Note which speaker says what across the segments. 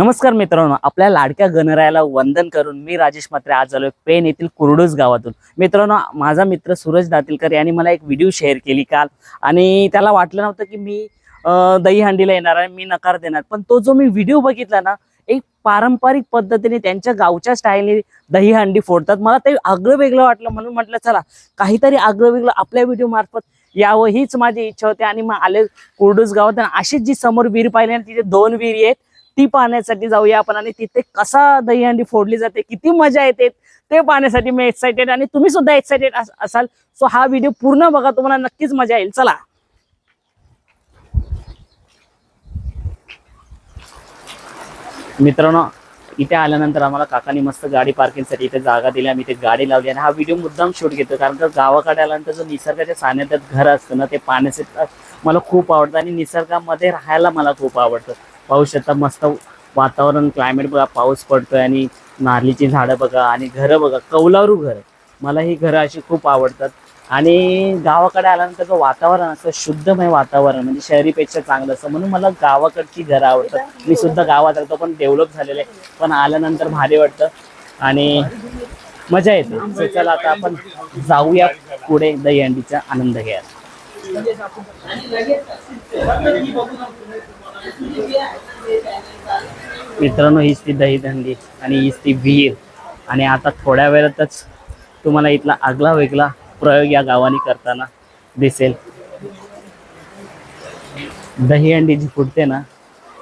Speaker 1: नमस्कार मित्रांनो आपल्या लाडक्या गणरायाला वंदन करून मी राजेश मात्रे आज आलोय पेन येथील कुरडूस गावातून. मित्रांनो माझा मित्र सूरज दातीलकर यांनी मला एक व्हिडिओ शेअर केली काल आणि त्याला वाटलं नव्हतं की मी दहीहंडीला येणार आहे मी नकार देणार. पण तो जो मी व्हिडिओ बघितला ना एक पारंपरिक पद्धतीने त्यांच्या गावच्या स्टाईलने दहीहंडी फोडतात. मला ते आगळं वेगळं वाटलं. म्हणून म्हटलं चला काहीतरी आगळं वेगळं आपल्या व्हिडिओ मार्फत यावं. हीच माझी इच्छा होती आणि मग आले कुरडूस गावात आणि अशीच जी समोर विहीर पाहिली आणि तिथे दोन विहिरी आहेत ती पाहण्यासाठी जाऊया आपण आणि तिथे कसा दहीहंडी फोडली जाते किती मजा येते ते पाहण्यासाठी मी एक्सायटेड आणि तुम्ही सुद्धा एक्सायटेड असाल. सो हा व्हिडिओ पूर्ण बघा तुम्हाला नक्कीच मजा येईल. चला. मित्रांनो इथे आल्यानंतर आम्हाला काकानी मस्त गाडी पार्किंगसाठी इथे जागा दिली. आम्ही इथे गाडी लावली आणि हा व्हिडिओ मुद्दाम शूट घेतो कारण का गावाकडे आल्यानंतर जो निसर्गाच्या सानिध्यात घर असतं ना ते पाहण्याचे मला खूप आवडतं आणि निसर्गामध्ये राहायला मला खूप आवडतं. पाहू शकता मस्त वातावरण क्लायमेट बघा पाऊस पडतोय आणि नारळीची झाडं बघा आणि घरं बघा कौलारू घर. मला ही घरं अशी खूप आवडतात. आणि गावाकडे आल्यानंतर वातावरण असतं शुद्धमय वातावरण म्हणजे शहरीपेक्षा चांगलं असतं. म्हणून मला गावाकडची घरं आवडतात. मी सुद्धा गावात राहतो पण डेव्हलप झालेलं आहे. पण आल्यानंतर भारी वाटतं. आणि मजा येते. चला आता आपण जाऊया पुढे दहीहंडीचा आनंद घ्या मित्रांनो हीच ती दहीदंडी आणि हीच ती विहीर. आणि आता थोड्या वेळातच तुम्हाला इथला आगला वेगळा प्रयोग या गावाने करताना दिसेल. दहीहंडी जी फुटते ना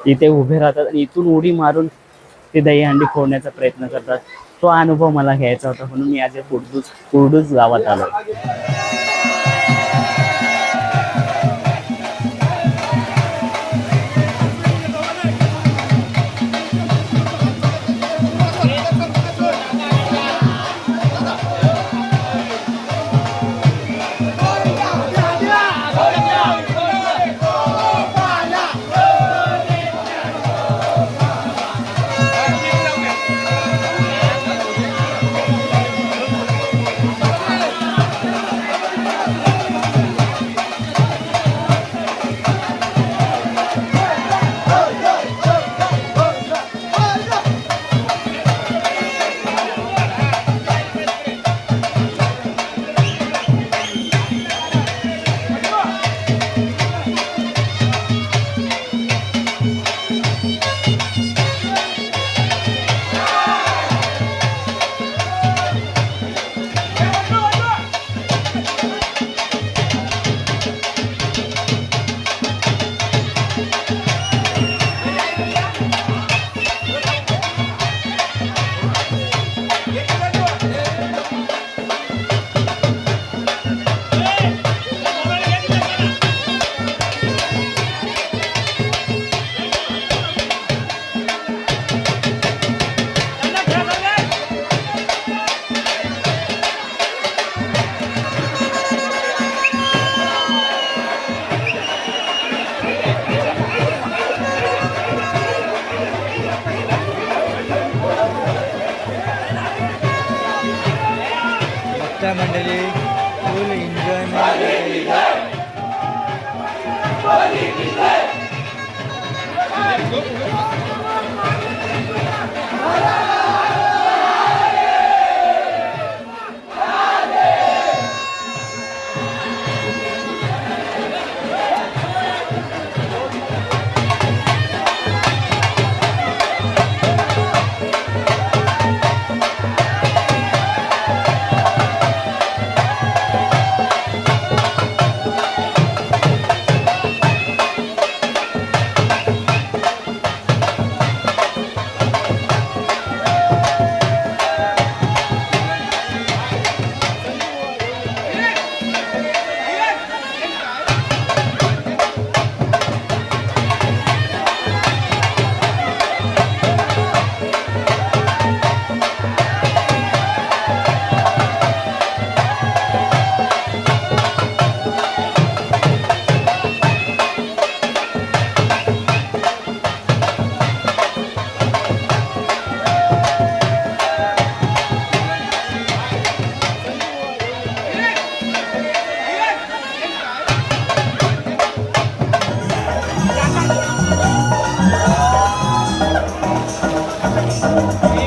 Speaker 1: इथे उभे राहतात आणि इथून उडी मारून ते दहीहंडी फोडण्याचा प्रयत्न करतात. तो अनुभव मला घ्यायचा होता म्हणून मी आज कुर्डूस कुर्डूस गावात आलो
Speaker 2: Vamos, vamos. Thank you.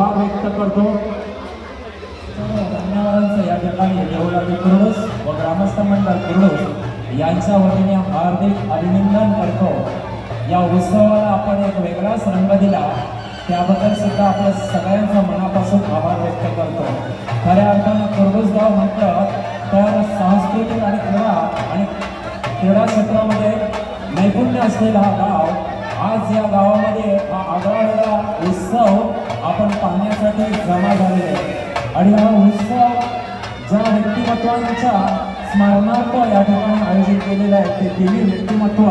Speaker 2: आभार व्यक्त करतो. सर्व धन्यवादांचं या ठिकाणी देवळाली कुरुडूस व ग्रामस्थ मंडळ कुरुडूस यांच्या वतीने हार्दिक अभिनंदन करतो. या उत्सवाला आपण एक वेगळाच रंग दिला. त्याबद्दल सुद्धा आपल्या सगळ्यांचा मनापासून आभार व्यक्त करतो. खऱ्या अर्थानं कुर्डूस गाव म्हटलं तर सांस्कृतिक आणि क्रीडा आणि क्रीडा क्षेत्रामध्ये नैपुण्य असलेला हा गाव. आज या गावामध्ये हा आगळा वेगळा उत्सव आपण पाहण्यासाठी जमा झाले आणि हा उत्सव ज्या व्यक्तिमत्वांच्या स्मरणार्थ या ठिकाणी आयोजित केलेलं आहे ते तिन्ही व्यक्तिमत्व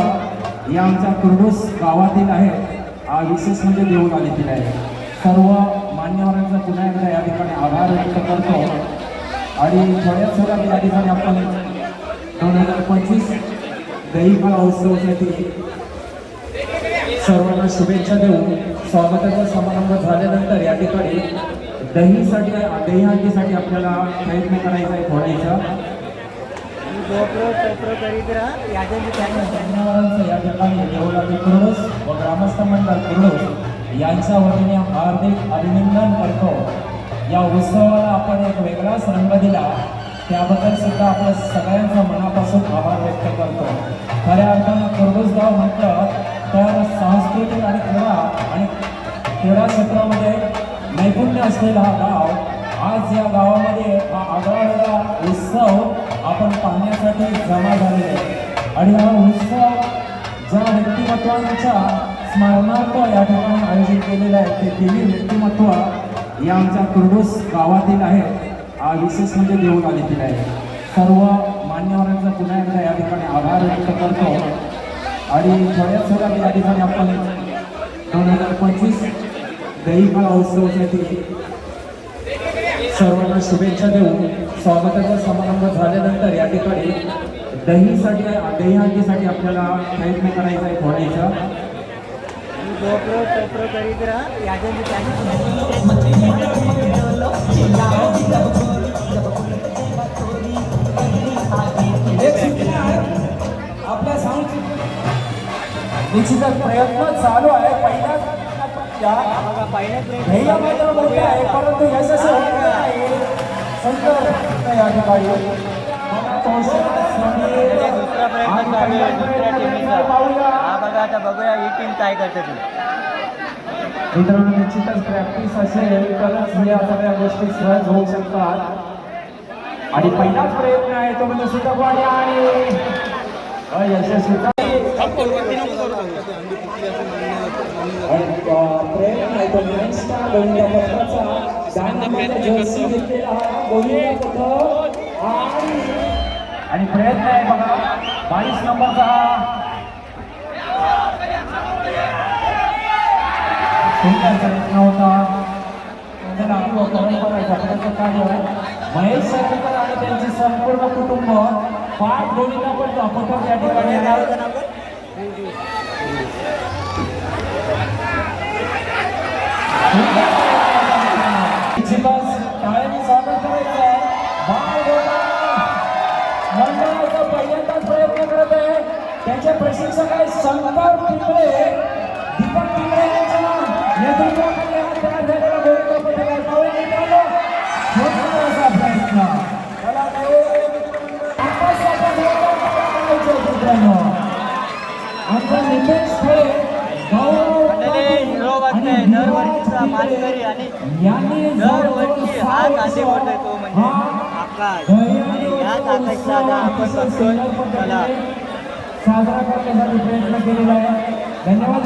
Speaker 2: या आमच्या कुर्डूस गावातील आहे. हा विशेष म्हणजे देऊन आलेतील आहे. सर्व मान्यवरांचा पुन्हा एकदा या ठिकाणी आभार व्यक्त करतो. आणि थोड्याच वेळात या ठिकाणी आपण दोन हजार पंचवीस दहीफळा उत्सवासाठी सर्वांना शुभेच्छा देऊन स्वागताचा समारंभ झाल्यानंतर या ठिकाणी दहीसाठी दहीहंडीसाठी आपल्याला प्रयत्न करायचा आहे थोड्याचा
Speaker 3: गोप्रो टोप्रो करीत राहा याच्याची चॅनल
Speaker 2: धन्यवादांचं या ठिकाणी देवळाली कुर्डूस व ग्रामस्थ मंडळ कुर्डूस यांच्या वतीने हार्दिक अभिनंदन करतो. या उत्सवाला आपण एक वेगळाच रंग दिला. त्याबद्दल सुद्धा आपल्या सगळ्यांचा मनापासून आभार व्यक्त करतो. खऱ्या अर्थानं कुर्डूस गाव म्हटलं तर सांस्कृतिक आणि क्रीडा आणि क्रीडा क्षेत्रामध्ये नैपुण्य असलेला हा गाव आज या गावामध्ये हा आगळा उत्सव आपण पाहण्यासाठी जमा झालेला आहे. आणि हा उत्सव ज्या व्यक्तिमत्वांच्या स्मरणार्थ या ठिकाणी आयोजित केलेलं आहे ते देवी व्यक्तिमत्व या आमच्या कुर्डूस गावातील आहेत हा विशेष म्हणजे देऊन आलेतील आहे. सर्व मान्यवरांचा पुन्हा एकदा या ठिकाणी आभार व्यक्त करतो. आणि थोड्याच वेळात या ठिकाणी आपण दोन हजार पंचवीस दहीफळा उत्सवासाठी सर्वांना शुभेच्छा देऊन स्वागताचा समारंभ झाल्यानंतर या ठिकाणी दहीसाठी दहीहंडीसाठी आपल्याला प्रयत्न करायचा आहे थोड्याचा निश्चितच प्रयत्न चालू आहे. पहिल्याच या
Speaker 3: पहिल्याच
Speaker 2: ध्येय मात्र मोठे आहे. परंतु यशस्वी होत नाही. संत या ठिकाणी.
Speaker 3: दुसरा प्रयत्न चालू आहे दुसऱ्या टीमचा हा बघा आता बघूया ही टीम काय करते ती
Speaker 2: मित्रांनो निश्चितच प्रॅक्टिस असेल तरच या सगळ्या गोष्टी सहज होऊ शकतात. आणि पहिलाच प्रयत्न आहे तो म्हणजे सुद्धा आणि अयशस्वी. आणि, प्रयत्न आहे तो गोविंदा पथकाचा जर्सी घेतलेला गोविंदा पथक आणि प्रयत्न आहे बघा बावीस नंबरचा हा. सुंदर प्रयत्न होता. चला आपलं कार्य महेश सरकार आणि त्यांचे संपूर्ण कुटुंब पाच गोविंदा पण पथक या ठिकाणी प्रयत्न करत आहे. त्यांचे प्रशिक्षक आहे शंकर दीपक पिंपळे यांच्या नेतृत्वाखाली
Speaker 3: दरवर्षीचा मानकरी आणि दरवर्षी हा गांधी बोलतोय तो म्हणजे आकाश आणि ह्याच आता आपण बघतोय
Speaker 2: साजरा करण्यासाठी प्रयत्न केलेला आहे धन्यवाद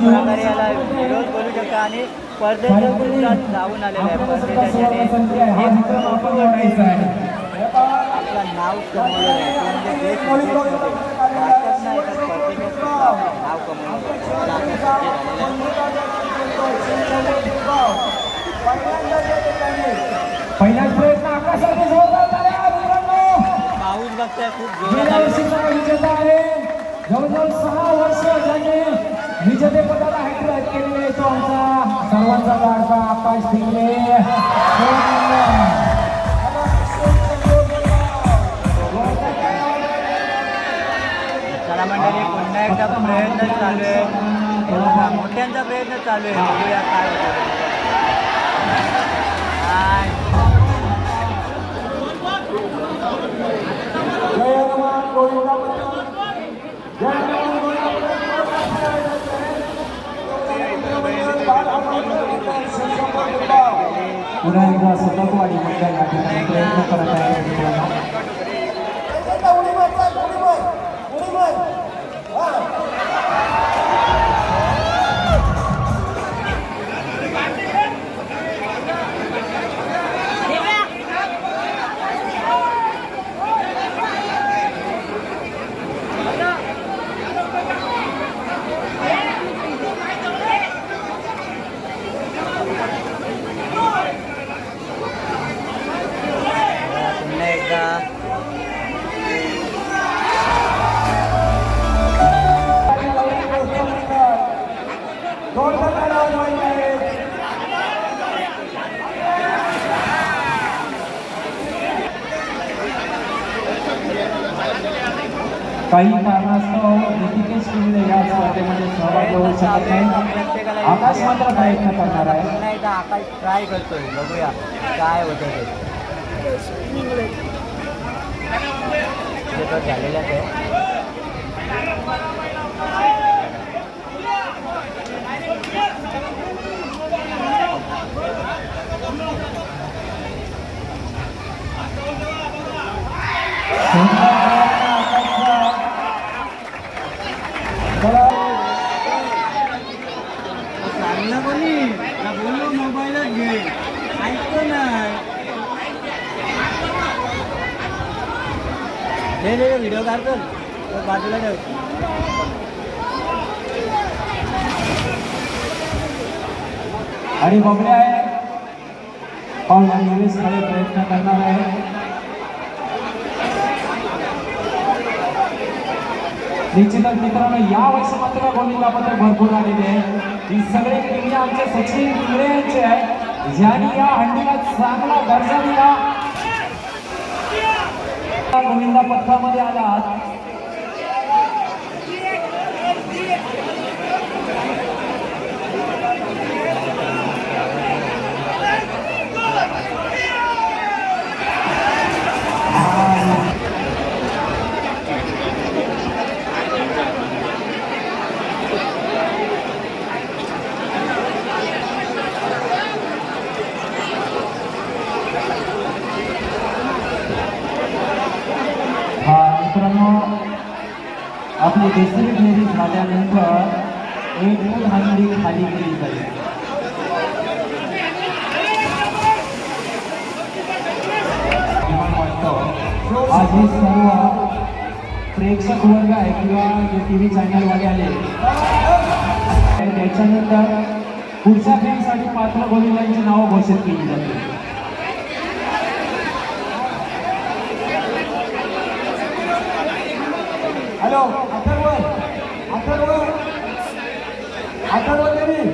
Speaker 3: प्रकारे याला विरोध करू शकता आणि स्पर्धेच्या जाऊन आलेला आहे स्पर्धेच्या आपलं नाव कमवलेलं आहे म्हणजे देश नाही नाव
Speaker 2: पहिलाच प्रयत्न आकाशाने झाला
Speaker 3: पाऊस बघताय खूप
Speaker 2: विजेता आहे. जवळजवळ सहा वर्ष ज्यांनी विजेतेपदाला हॅट्रिक केलेली तो आमचा सर्वांचा लाडका आकाश भिंगले
Speaker 3: प्रयत्न चालू आहे बघा, मोठ्यांचा प्रयत्न चालू आहे बघूया काय होतं काय
Speaker 2: जय हनुमान गोविंदा जय हनुमान पुन्हा एकदा सततवाडी मंडळ या ठिकाणी प्रयत्न करत आहे प्रयत्न करणार आहे
Speaker 3: पुन्हा एकदा आकाश ट्राय करतोय बघूया काय होतं ते ते तर झालेलंच आहे चांगलं कोणी ना बोललो मोबाईलच घे ऐकतो नाही नाही नाही व्हिडिओ काढतो तो बाजूला ठेव.
Speaker 2: आणि बघले आहे. पाहुण्या निवेशकडे प्रयत्न करणार आहे. निश्चितच मित्रांनो या वर्षी मात्र गोविंदाबद्दल भरपूर आलेले आहे ही सगळे किल्ले आमचे सचिन किल्ले यांचे आहे ज्यांनी या हंडीला चांगला दर्जा दिला. गोविंदा पथकामध्ये आलात आपली दुसरी फेरी झाल्यानंतर एक हंडी खाली केली जाईल. आज हे सर्व प्रेक्षक वर्ग आहे किंवा जे टी व्ही चॅनलवाले आले. त्याच्यानंतर पुढच्या फेरीसाठी पात्र गोविंदांची नावं घोषित केली जातील हॅलो अथर्व अथर्व अथर्व देवी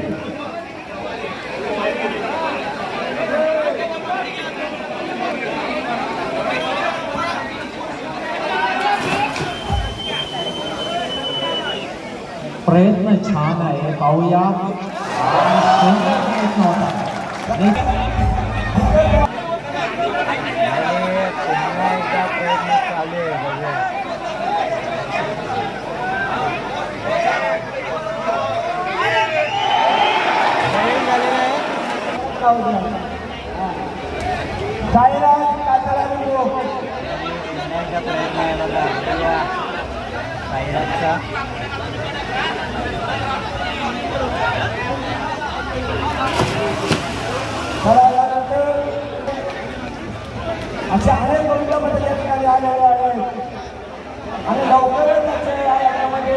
Speaker 2: प्रयत्न छान आहे पाहूया प्रयत्न होता
Speaker 3: आणि पुन्हा एकदा प्रयत्न चालू आहे बघूया नवीन झालेलं आहे पुन्हा एकदा प्रयत्न आहे बघा. बघूया साईराजचा
Speaker 2: अच्छा अनेक या ठिकाणी आलेले आहेत.
Speaker 4: आणि लवकरच त्याचे या याच्यामध्ये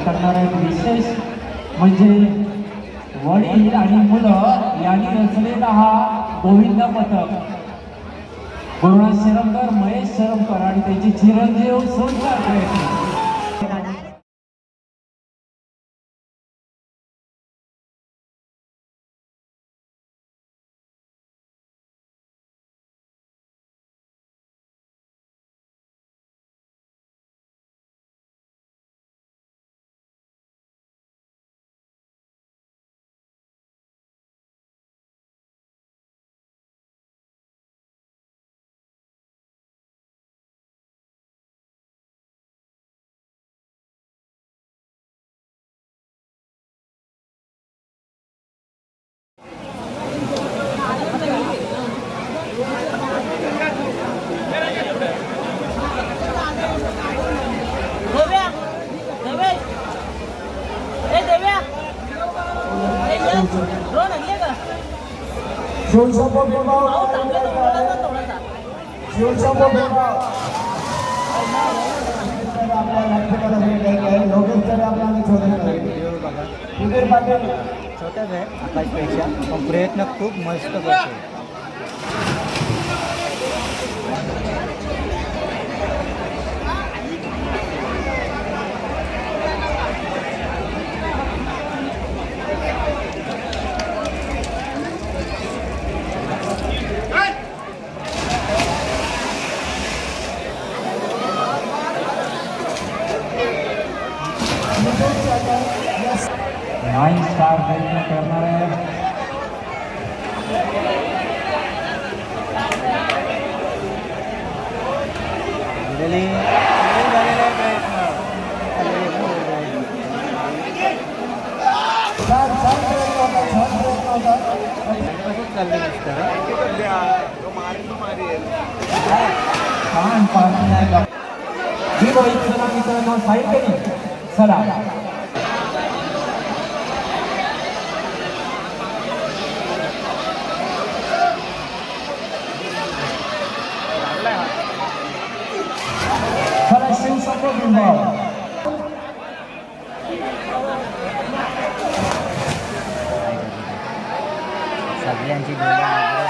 Speaker 2: करणार
Speaker 4: आहेत
Speaker 2: विशेष म्हणजे वडील आणि मुलं यांनी रचलेला हा गोविंद पथक. गुरुनाथ शिरमकर महेश शिरमकर आणि त्यांचे चिरंजीव सुंदर प्रयत्न.
Speaker 4: शिवशंभो बेबाव
Speaker 5: भाऊ चांगलं तर बोला ना थोडासा
Speaker 4: शिवशंभो बेबाव आपल्या नाट्यकला भेट द्यायची आहे योगेश तर आपल्याला शोधत आहे
Speaker 3: व्हिडिओ बघा
Speaker 4: सुधीर पाटील
Speaker 3: छोटाच आहे आकाशपेक्षा पण प्रयत्न खूप मस्त करतो
Speaker 2: नाईन स्टार प्रयत्न करणार आहे
Speaker 4: छान छान प्रयत्न होता छान
Speaker 2: शिवसंग बिंबाव
Speaker 3: सगळ्यांची डोळे लागले.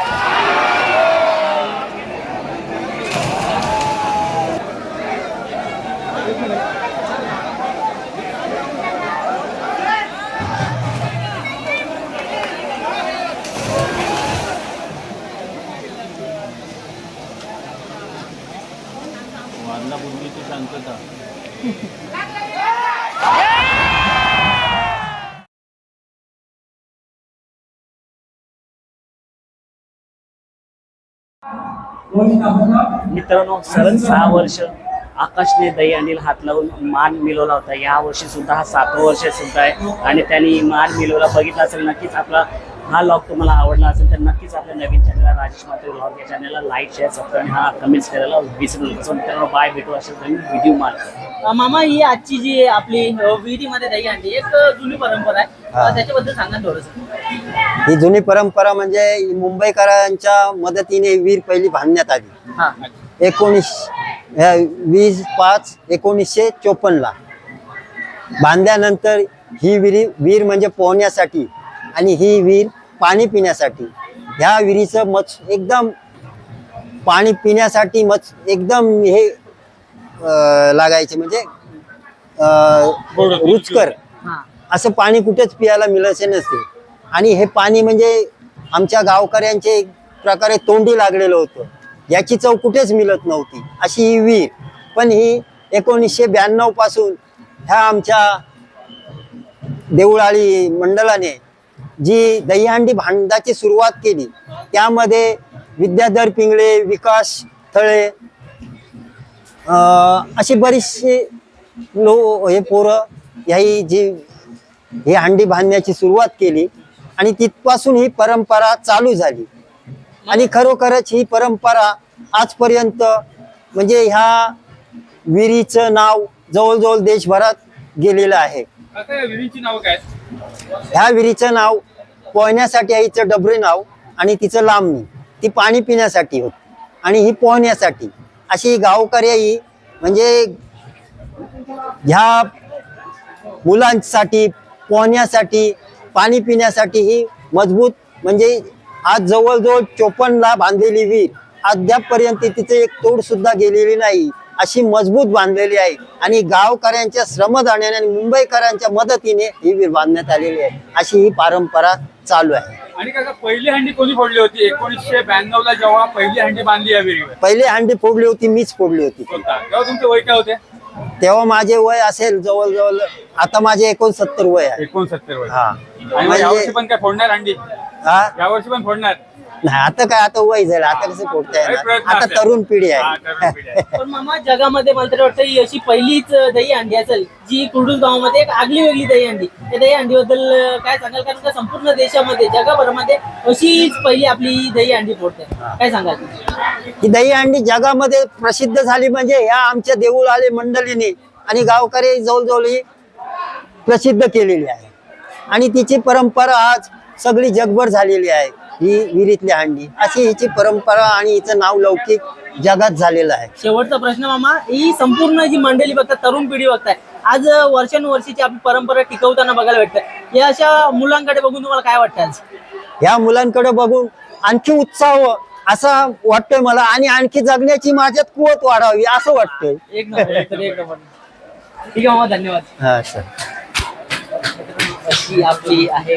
Speaker 1: मित्रांनो सलग सहा वर्ष आकाशने दही अंडील हात लावून मान मिळवला होता. या वर्षी सुद्धा हा सातवं वर्ष सुद्धा आहे आणि त्यांनी मान मिळवला. बघितला असेल नक्कीच आपला हा लॉग तुम्हाला आवडला असेल तर नक्कीच आपल्या नवीन चॅनलला राजेश मात्रे ब्लॉग या चॅनलला लाईक शेअर सबस्क्राईब आणि हा कमेंट्स करायला विसरू नका. So मित्रांनो बाय भेटू असेल नवीन व्हिडिओ मार
Speaker 5: मामा ही आजची जी आपली विहिरीमध्ये दही अंडी एक जुनी परंपरा आहे. त्याच्याबद्दल सांगा थोडंसं.
Speaker 6: ही जुनी परंपरा म्हणजे मुंबईकरांच्या मदतीने वीर पहिली बांधण्यात आली.
Speaker 5: हा.
Speaker 6: एकोणीस वीस पाच एकोणीसशे चोपन्नला बांधल्यानंतर ही विहिरी विहीर म्हणजे पोहण्यासाठी आणि ही विहीर पाणी पिण्यासाठी. ह्या विहिरीचं मच एकदम पाणी पिण्यासाठी मच एकदम हे लागायचे. म्हणजे रुचकर. असं पाणी कुठेच पियाला मिळायचे नसते. आणि हे पाणी म्हणजे आमच्या गावकऱ्यांचे एक प्रकारे तोंडी लागलेलं होतं. याची चव कुठेच मिळत नव्हती. अशी ही विहीर. पण ही एकोणीसशे ब्याण्णवपासून ह्या आमच्या देऊळाळी मंडळाने जी दहीहंडी भांडाची सुरुवात केली त्यामध्ये विद्याधर पिंगळे विकास थळे अं, अशी बरीचशी लो हे पोरं ह्याही जी ही हंडी बांधण्याची सुरुवात केली आणि तिथपासून ही परंपरा चालू झाली. आणि खरोखरच ही परंपरा आजपर्यंत म्हणजे ह्या विहिरीचं नाव जवळजवळ देशभरात गेलेलं आहे. ह्या विहिरीचं नाव पोहण्यासाठी आहे हिचं डबरे नाव आणि तिचं लांबणी ती पाणी पिण्यासाठी होती. आणि ही पोहण्यासाठी. अशी गावकऱ्याही म्हणजे ह्या मुलांसाठी पोहण्यासाठी पाणी पिण्यासाठी ही मजबूत म्हणजे आज जवळजवळ चोपन्नला बांधलेली विहीर. अद्यापपर्यंत तिथे एक तोड सुद्धा गेलेली नाही. अशी मजबूत बांधलेली आहे. आणि गावकऱ्यांच्या श्रमदानाने आणि मुंबईकरांच्या मदतीने ही विहीर बांधण्यात आलेली आहे. अशी ही परंपरा चालू आहे.
Speaker 7: आणि काका पहिली हंडी कोणी फोडली होती? एकोणीसशे ब्याण्णव ला जेव्हा पहिली हंडी बांधली या विहिरीवर.
Speaker 6: पहिले हंडी फोडली होती मीच फोडली होती.
Speaker 7: तेव्हा तुमचे वय काय होते?
Speaker 6: तेव्हा माझे वय असेल जवळजवळ आता माझे एकोणसत्तर वय आहे.
Speaker 7: एकोणसत्तर वय.
Speaker 6: हा.
Speaker 7: आणि
Speaker 6: म्हणजे
Speaker 7: यावर्षी पण काय फोडणार हंडी?
Speaker 6: हा?
Speaker 7: यावर्षी पण फोडणार?
Speaker 6: नाही आता काय आता वय झालं आता कसं येणार
Speaker 7: प्रयत्न
Speaker 6: आता. तरुण पिढी
Speaker 7: हा, तरुण पिढी आहे.
Speaker 5: पण मामा जगामध्ये मला तरी वाटतं ही अशी पहिलीच दही अंडी असेल जी कुर्डूस गावामध्ये एक आगली वेगळी दही अंडी. त्या दही अंडीबद्दल काय सांगाल? कारण का संपूर्ण देशामध्ये जगाभरामध्ये अशीच पहिली आपली दही अंडी फोडते काय सांगाल?
Speaker 6: ही दहीहंडी जगामध्ये प्रसिद्ध झाली म्हणजे ह्या आमच्या देऊळ आले मंडळीने आणि गावकरी जवळजवळ ही प्रसिद्ध केलेली आहे. आणि तिची परंपरा आज सगळी जगभर झालेली आहे. ही विहिरीतली हंडी अशी हिची परंपरा आणि हिचं नाव लौकिक जगात झालेलं आहे.
Speaker 5: शेवटचा प्रश्न मामा ही संपूर्ण जी मंडळी बघतात तरुण पिढी बघताय आज वर्षानुवर्षीची आपली परंपरा टिकवताना बघायला भेटतं. या अशा मुलांकडे बघून तुम्हाला काय वाटतं आज?
Speaker 6: ह्या मुलांकडे बघून आणखी उत्साह असा वाटतोय मला आणि आणखी जगण्याची माझ्यात कुवत वाढावी असं वाटतंय.
Speaker 5: एक नंबर एक नंबर, एक नंबर. ठीक आहे मामा धन्यवाद.
Speaker 6: हा सर
Speaker 5: अशी आपली आहे